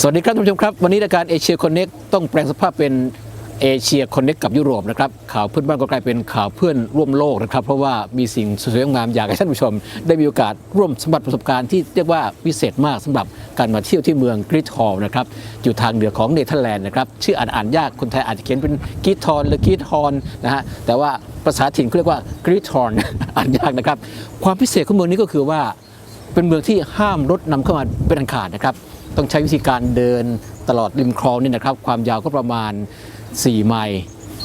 สวัสดีครับท่านผู้ชมครับ วันนี้รายการเอเชียคอนเน็กต้องแปลงสภาพเป็นเอเชียคอนเน็กกับยุโรปนะครับข่าวเพื่อนบ้านก็กลายเป็นข่าวเพื่อนร่วมโลกนะครับ เพราะว่ามีสิ่งสวยงามอยากให้ท่านผู้ชม ได้มีโอกาสร่วมสัมผัสประสบการณ์ที่เรียกว่าพิเศษมากสำหรับการมาเที่ยวที่เมืองกริทฮอลนะครับอยู่ทางเหนือของเนเธอร์แลนด์นะครับชื่ออ่านอ่านยากคนไทยอาจจะเขียนเป็นกริทฮอนหรือกริทฮอนนะฮะแต่ว่าภาษาถิ่นเขาเรียกว่ากริทฮอนอ่านยากนะครับความพิเศษของเมืองนี้ก็คือว่าเป็นเมืองที่ห้ามรถนำเข้ามาเป็นอันขาดนะครับ ต้องใช้วิธีการเดินตลอดริมคลองนี่นะครับ ความยาวก็ประมาณ 4 ไมล์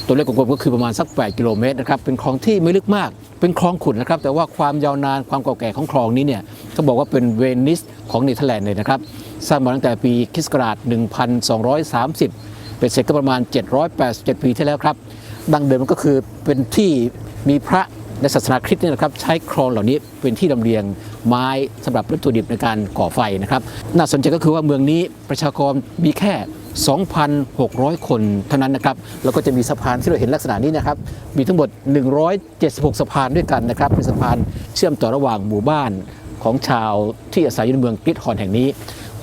ตัวเลขกลมๆก็คือประมาณสัก 8 กิโลเมตรนะครับ เป็นคลองที่ไม่ลึกมาก เป็นคลองขุดนะครับ แต่ว่าความยาวนานความเก่าแก่ของคลองนี้เนี่ยเขาบอกว่าเป็นเวนิสของเนเธอร์แลนด์เลยนะครับ สร้างมาตั้งแต่ปีคริสต์ศักราช 1230 เป็นเสร็จก็ประมาณ 787 ปีที่แล้วครับ ดังเดิมมันก็คือเป็นที่มีพระ ในศาสนาคริสต์เนี่ยนะครับใช้คลองเหล่านี้เป็นที่ลำเลียงไม้สำหรับวัตถุดิบในการก่อไฟนะครับ น่าสนใจก็คือว่าเมืองนี้ประชากรมีแค่ 2,600 คนเท่านั้นนะครับ แล้วก็จะมีสะพานที่เราเห็นลักษณะนี้นะครับ มีทั้งหมด 176 สะพานด้วยกันนะครับ เป็นสะพานเชื่อมต่อระหว่างหมู่บ้านของชาวที่อาศัยอยู่ในเมืองกริทฮอนแห่งนี้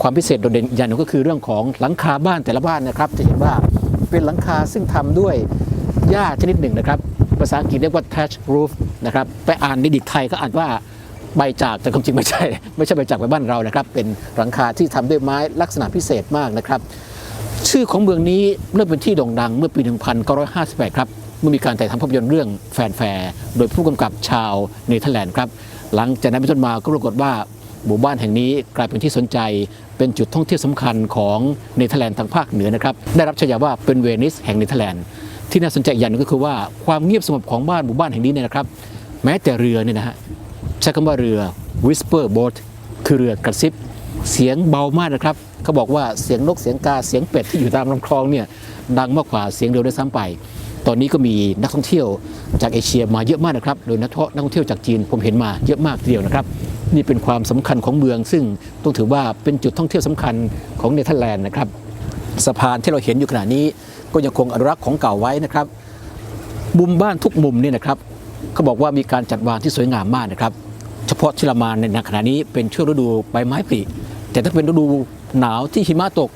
ความพิเศษโดดเด่นอย่างหนึงก็คือเรื่องของหลังคาบ้านแต่ละบ้านนะครับ จะเห็นว่าเป็นหลังคาซึ่งทำด้วยหญ้าชนิดหนึ่งนะครับ ภาษาอังกฤษเรียกว่า thatch roof นะครับไปอ่านในดิกไทยก็อ่านว่าใบจากแต่ความจริงไม่ใช่ ไม่ใช่ใบจากไปบ้านเรานะครับ เป็นหลังคาที่ทำด้วยไม้ลักษณะพิเศษมากนะครับ ชื่อของเมืองนี้เริ่มเป็นที่โด่งดังเมื่อปี 1958 ครับเมื่อมีการถ่ายทำภาพยนตร์เรื่องแฟนแฟร์โดยผู้กำกับชาวเนเธอร์แลนด์ครับ หลังจากนั้นเป็นต้นมาก็ปรากฏว่าหมู่บ้านแห่งนี้กลายเป็นที่สนใจ เป็นจุดท่องเที่ยวสำคัญของเนเธอร์แลนด์ทางภาคเหนือนะครับได้รับฉายาว่าเป็นเวนิสแห่งเนเธอร์แลนด์ ที่น่าสนใจอย่างนึงก็คือว่าความเงียบสงบของบ้านหมู่บ้านแห่งนี้เนี่ยนะครับ แม้แต่เรือเนี่ยนะฮะใช้คำว่าเรือ whisper boat คือเรือกระซิบเสียงเบามากนะครับเขาบอกว่าเสียงนกเสียงกาเสียงเป็ดที่อยู่ตามลำคลองเนี่ยดังมากกว่าเสียงเรือด้วยซ้ำไป ตอนนี้ก็มีนักท่องเที่ยวจากเอเชียมาเยอะมากนะครับโดยนักท่องนักท่องเที่ยวจากจีนผมเห็นมาเยอะมากทีเดียวนะครับ นี่เป็นความสำคัญของเมือง ซึ่งต้องถือว่าเป็นจุดท่องเที่ยวสำคัญของเนเธอร์แลนด์นะครับ สะพานที่เราเห็นอยู่ขณะนี้ ก็ยังคงอนุรักษ์ของเก่าไว้นะครับ มุมบ้านทุกมุมเนี่ยนะครับเขาบอกว่ามีการจัดวางที่สวยงามมากนะครับ เฉพาะที่เรามานในขณะนี้เป็นช่วงฤดูใบไม้ผลิแต่ถ้าเป็นฤดูหนาวที่หิมะตก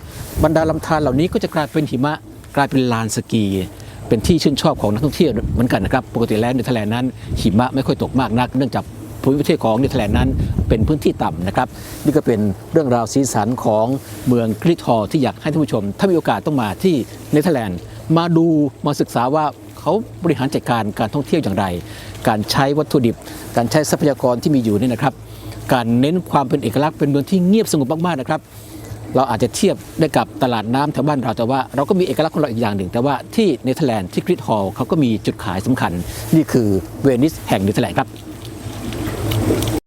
บรรดาลำธารเหล่านี้ก็จะกลายเป็นหิมะกลายเป็นลานสกี เป็นที่ชื่นชอบของนักท่องเที่ยวเหมือนกันนะครับ ปกติแล้วในทะเลนั้นหิมะไม่ค่อยตกมากนัก เนื่องจาก ภูมิประเทศของเนเธอร์แลนด์นั้น เป็นพื้นที่ต่ำนะครับ นี่ก็เป็นเรื่องราวสีสันของเมืองกริทฮอลที่อยากให้ท่านผู้ชม ถ้ามีโอกาสต้องมาที่เนเธอร์แลนด์มาดูมาศึกษาว่าเขาบริหารจัดการการท่องเที่ยวอย่างไร การใช้วัตถุดิบ การใช้ทรัพยากรที่มีอยู่นี่นะครับ การเน้นความเป็นเอกลักษณ์เป็นเมืองที่เงียบสงบมากๆนะครับเราอาจจะเทียบได้กับตลาดน้ำแถวบ้านเราแต่ว่าเราก็มีเอกลักษณ์ของเราอีกอย่างหนึ่ง แต่ว่าที่เนเธอร์แลนด์ที่กริทฮอลเขาก็มีจุดขายสำคัญ นี่คือเวนิสแห่งเนเธอร์แลนด์ครับ